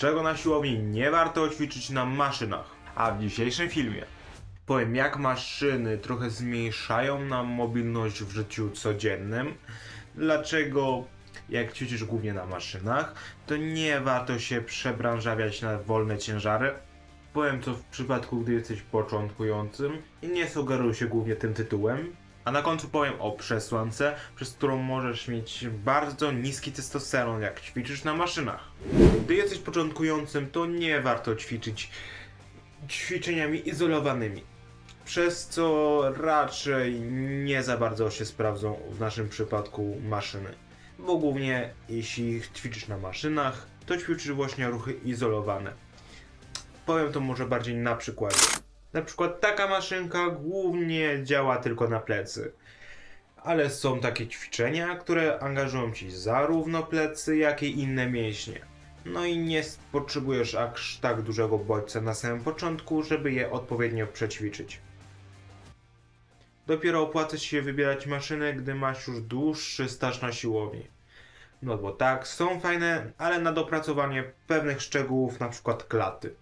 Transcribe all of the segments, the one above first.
dlaczego na siłowni nie warto ćwiczyć na maszynach. A w dzisiejszym filmie powiem jak maszyny trochę zmniejszają nam mobilność w życiu codziennym, dlaczego jak ćwiczysz głównie na maszynach, to nie warto się przebranżawiać na wolne ciężary. Powiem co w przypadku, gdy jesteś początkującym i nie sugeruj się głównie tym tytułem. A na końcu powiem o przesłance, przez którą możesz mieć bardzo niski testosteron, jak ćwiczysz na maszynach. Gdy jesteś początkującym, to nie warto ćwiczyć ćwiczeniami izolowanymi. Przez co raczej nie za bardzo się sprawdzą w naszym przypadku maszyny. Bo głównie jeśli ćwiczysz na maszynach, to ćwiczysz właśnie ruchy izolowane. Powiem to może bardziej na przykładzie. Na przykład taka maszynka głównie działa tylko na plecy. Ale są takie ćwiczenia, które angażują ci zarówno plecy, jak i inne mięśnie. No i nie potrzebujesz aż tak dużego bodźca na samym początku, żeby je odpowiednio przećwiczyć. Dopiero opłaca się wybierać maszynę, gdy masz już dłuższy staż na siłowni. No bo tak, są fajne, ale na dopracowanie pewnych szczegółów, na przykład klaty.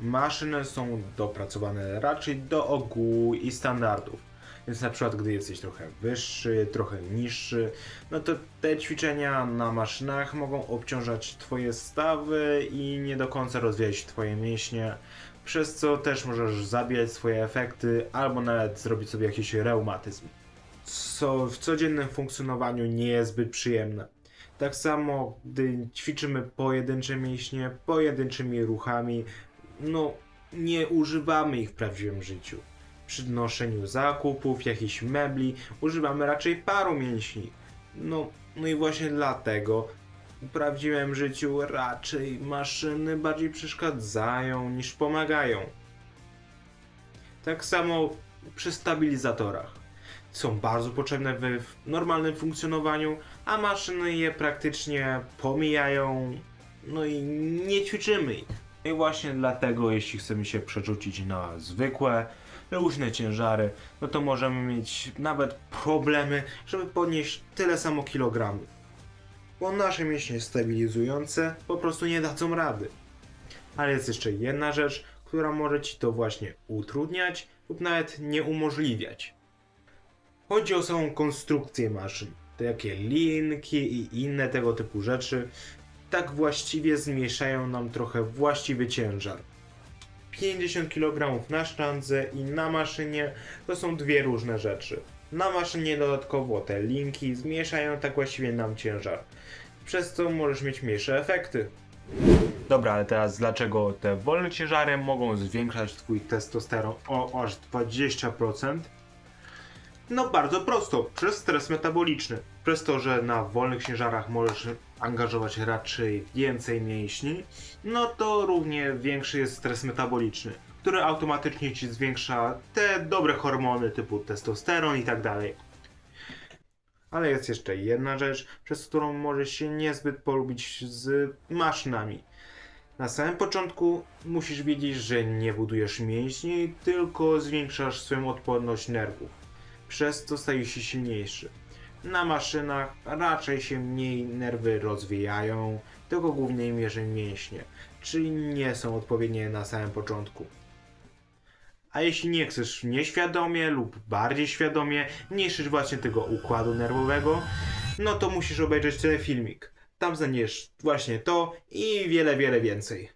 Maszyny są dopracowane raczej do ogółu i standardów. Więc na przykład gdy jesteś trochę wyższy, trochę niższy, no to te ćwiczenia na maszynach mogą obciążać twoje stawy i nie do końca rozwijać twoje mięśnie, przez co też możesz zabijać swoje efekty albo nawet zrobić sobie jakiś reumatyzm. Co w codziennym funkcjonowaniu nie jest zbyt przyjemne. Tak samo, gdy ćwiczymy pojedyncze mięśnie, pojedynczymi ruchami, no nie używamy ich w prawdziwym życiu. Przy noszeniu zakupów, jakichś mebli, używamy raczej paru mięśni. No, no i właśnie dlatego w prawdziwym życiu raczej maszyny bardziej przeszkadzają niż pomagają. Tak samo przy stabilizatorach. Są bardzo potrzebne w normalnym funkcjonowaniu, a maszyny je praktycznie pomijają, no i nie ćwiczymy ich. I właśnie dlatego, jeśli chcemy się przerzucić na zwykłe, luźne ciężary, no to możemy mieć nawet problemy, żeby podnieść tyle samo kilogramów. Bo nasze mięśnie stabilizujące po prostu nie dadzą rady. Ale jest jeszcze jedna rzecz, która może ci to właśnie utrudniać lub nawet nie umożliwiać. Chodzi o samą konstrukcję maszyn. Takie linki i inne tego typu rzeczy tak właściwie zmniejszają nam trochę właściwy ciężar. 50 kg na sztandze i na maszynie to są dwie różne rzeczy. Na maszynie dodatkowo te linki zmniejszają tak właściwie nam ciężar, przez co możesz mieć mniejsze efekty. Dobra, ale teraz dlaczego te wolne ciężary mogą zwiększać twój testosteron o aż 20%? No bardzo prosto, przez stres metaboliczny. Przez to, że na wolnych ciężarach możesz angażować raczej więcej mięśni, no to równie większy jest stres metaboliczny, który automatycznie ci zwiększa te dobre hormony typu testosteron i tak dalej. Ale jest jeszcze jedna rzecz, przez którą możesz się niezbyt polubić z maszynami. Na samym początku musisz wiedzieć, że nie budujesz mięśni, tylko zwiększasz swoją odporność nerwów. Przez co stajesz się silniejszy. Na maszynach raczej się mniej nerwy rozwijają, tylko głównie mierzy mięśnie, czyli nie są odpowiednie na samym początku. A jeśli nie chcesz nieświadomie lub bardziej świadomie niszczyć właśnie tego układu nerwowego, no to musisz obejrzeć ten filmik. Tam znajdziesz właśnie to i wiele, wiele więcej.